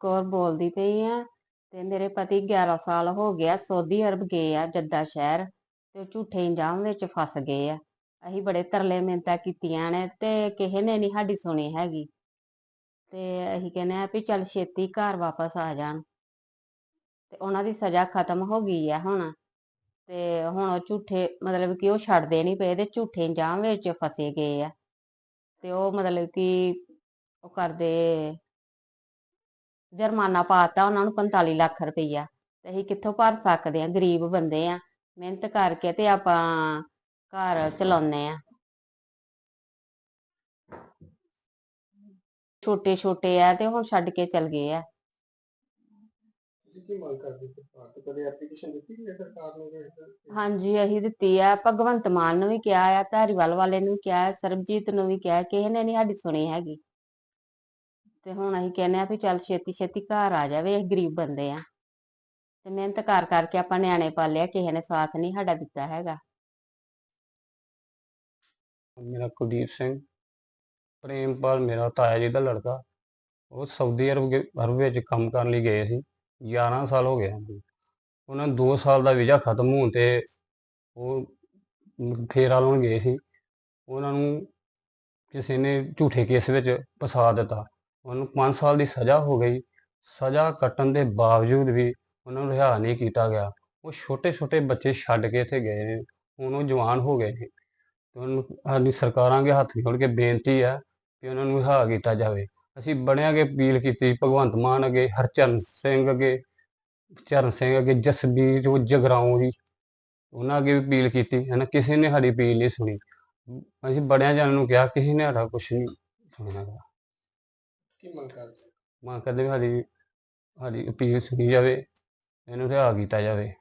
ਕੌਰ ਬੋਲਦੀ ਪਈ ਆ, ਤੇ ਮੇਰੇ ਪਤੀ 11 ਸਾਲ ਹੋ ਗਿਆ ਸਊਦੀ ਅਰਬ ਗਏ ਆ ਜੱਦਾ ਸ਼ਹਿਰ, ਤੇ ਉਹ ਝੂਠੇ ਇੰਜਾਮ ਵਿੱਚ ਫਸ ਗਏ ਆ। ਅਸੀਂ ਬੜੇ ਤਰਲੇ ਮਿੰਨਤਾਂ ਕੀਤੀਆਂ ਨੇ, ਤੇ ਕਿਸੇ ਨੇ ਨਹੀਂ ਸਾਡੀ ਸੁਣੀ ਹੈਗੀ। ਤੇ ਅਸੀਂ ਕਹਿੰਦੇ ਆ ਵੀ ਚੱਲ ਛੇਤੀ ਘਰ ਵਾਪਸ ਆ ਜਾਣ। ਤੇ ਉਹਨਾਂ ਦੀ ਸਜ਼ਾ ਖਤਮ ਹੋ ਗਈ ਆ ਹੁਣ। ਤੇ ਹੁਣ ਉਹ ਝੂਠੇ, ਮਤਲਬ ਕਿ ਉਹ ਛੱਡਦੇ ਨਹੀਂ ਪਏ, ਤੇ ਝੂਠੇ ਇੰਜਾਮ ਵਿੱਚ ਫਸੇ ਗਏ ਆ। ਤੇ ਉਹ ਮਤਲਬ ਕਿ ਉਹ ਕਰਦੇ ਜੁਰਮਾਨਾ ਪਾਤਾ ਉਹਨਾਂ ਨੂੰ 45 ਲੱਖ ਰੁਪਈਆ। ਤੇ ਅਸੀਂ ਕਿੱਥੋਂ ਭਰ ਸਕਦੇ ਆ ਗਰੀਬ ਬੰਦੇ ਆ। ਮਿਹਨਤ ਕਰਕੇ ਤੇ ਆਪਾਂ ਘਰ ਚਲਾਉਂਦੇ ਆ। ਛੋਟੇ ਛੋਟੇ ਆ ਤੇ ਹੁਣ ਛੱਡ ਕੇ ਚਲ ਗਏ ਆ। ਤੁਸੀਂ ਕੀ ਮੰਗ ਕਰਦੇ ਸਰਕਾਰ ਤੋਂ ਕਦੇ ਐਪਲੀਕੇਸ਼ਨ ਦਿੱਤੀ ਕਿ ਸਰਕਾਰ ਨੂੰ ਕਿ ਇਸ- ਹਾਂਜੀ ਅਸੀਂ ਦਿੱਤੀ ਆ। ਭਗਵੰਤ ਮਾਨ ਨੂੰ ਵੀ ਕਿਹਾ ਆ ਧਾਰੀਵਾਲ ਵਾਲੇ ਨੂੰ ਵੀ ਕਿਹਾ ਸਰਬਜੀਤ ਨੂੰ ਵੀ ਕਿਹਾ ਕਿਸੇ ਨੇ ਨਹੀਂ ਸਾਡੀ ਸੁਣੀ ਹੈਗੀ। ਤੇ ਹੁਣ ਅਸੀਂ ਕਹਿੰਦੇ ਆ ਵੀ ਚੱਲ ਛੇਤੀ ਛੇਤੀ ਘਰ ਆ ਜਾਵੇ, ਅਸੀਂ ਗਰੀਬ ਬੰਦੇ ਆ ਤੇ ਮਿਹਨਤ ਕਰ ਕਰਕੇ ਆਪਾਂ ਨਿਆਣੇ ਪਾਲਿਆ, ਕਿਸੇ ਨੇ ਸਾਥ ਨਹੀਂ ਸਾਡਾ ਦਿੱਤਾ ਹੈਗਾ। ਮੇਰਾ ਕੁਲਦੀਪ ਸਿੰਘ, ਪ੍ਰੇਮਪਾਲ ਮੇਰਾ ਤਾਇਆ ਜੀ ਦਾ ਲੜਕਾ। ਉਹ ਸਾਊਦੀ ਅਰਬ ਗੇ- ਅਰਬ ਵਿੱਚ ਕੰਮ ਕਰਨ ਲਈ ਗਏ ਸੀ 11 ਸਾਲ ਹੋ ਗਏ ਹਨ। ਉਹਨਾਂ ਨੂੰ 2 ਸਾਲ ਦਾ ਵੀਜ਼ਾ ਖਤਮ ਹੋਣ ਤੇ ਉਹ ਮ- ਫੇਰਾ ਲਾਉਣ ਗਏ ਸੀ। ਉਹਨਾਂ ਨੂੰ ਕਿਸੇ ਨੇ ਝੂਠੇ ਕੇਸ ਵਿੱਚ ਫਸਾ ਦਿੱਤਾ। ਉਹਨੂੰ 5 ਸਾਲ ਦੀ ਸਜ਼ਾ ਹੋ ਗਈ। ਸਜ਼ਾ ਕੱਟਣ ਦੇ ਬਾਵਜੂਦ ਵੀ ਉਹਨਾਂ ਨੂੰ ਰਿਹਾ ਨਹੀਂ ਕੀਤਾ ਗਿਆ। ਉਹ ਛੋਟੇ ਛੋਟੇ ਬੱਚੇ ਛੱਡ ਕੇ ਇੱਥੇ ਗਏ ਨੇ। ਹੁਣ ਉਹ ਜਵਾਨ ਹੋ ਗਏ ਨੇ। ਤੇ ਉਹਨੂੰ ਸਾਡੀ ਸਰਕਾਰਾਂ ਅੱਗੇ ਹੱਥ ਜੋੜ ਕੇ ਬੇਨਤੀ ਹੈ ਕਿ ਉਹਨਾਂ ਨੂੰ ਰਿਹਾ ਕੀਤਾ ਜਾਵੇ। ਅਸੀਂ ਬੜਿਆਂ ਅੱਗੇ ਅਪੀਲ ਕੀਤੀ ਭਗਵੰਤ ਮਾਨ ਅੱਗੇ, ਹਰਚਰਨ ਸਿੰਘ ਅੱਗੇ, ਚਰਨ ਸਿੰਘ ਅੱਗੇ, ਜਸਬੀਰ ਉਹ ਜਗਰਾਉਂ ਜੀ, ਉਹਨਾਂ ਅੱਗੇ ਅਪੀਲ ਕੀਤੀ। ਹੈ ਕਿਸੇ ਨੇ ਸਾਡੀ ਅਪੀਲ ਨਹੀਂ ਸੁਣੀ। ਅਸੀਂ ਬੜਿਆਂ ਜਣਾਂ ਨੂੰ ਕਿਹਾ, ਕਿਸੇ ਨੇ ਸਾਡਾ ਕੁਝ ਨਹੀਂ ਸੁਣਿਆ ਗਾ। ਕੀ ਮੰਗ ਕਰਦੇ? ਮੰਗ ਕਰਦੇ ਵੀ ਸਾਡੀ ਸਾਡੀ ਅਪੀਲ ਸੁਣੀ ਜਾਵੇ, ਇਹਨੂੰ ਰਿਹਾ ਕੀਤਾ ਜਾਵੇ।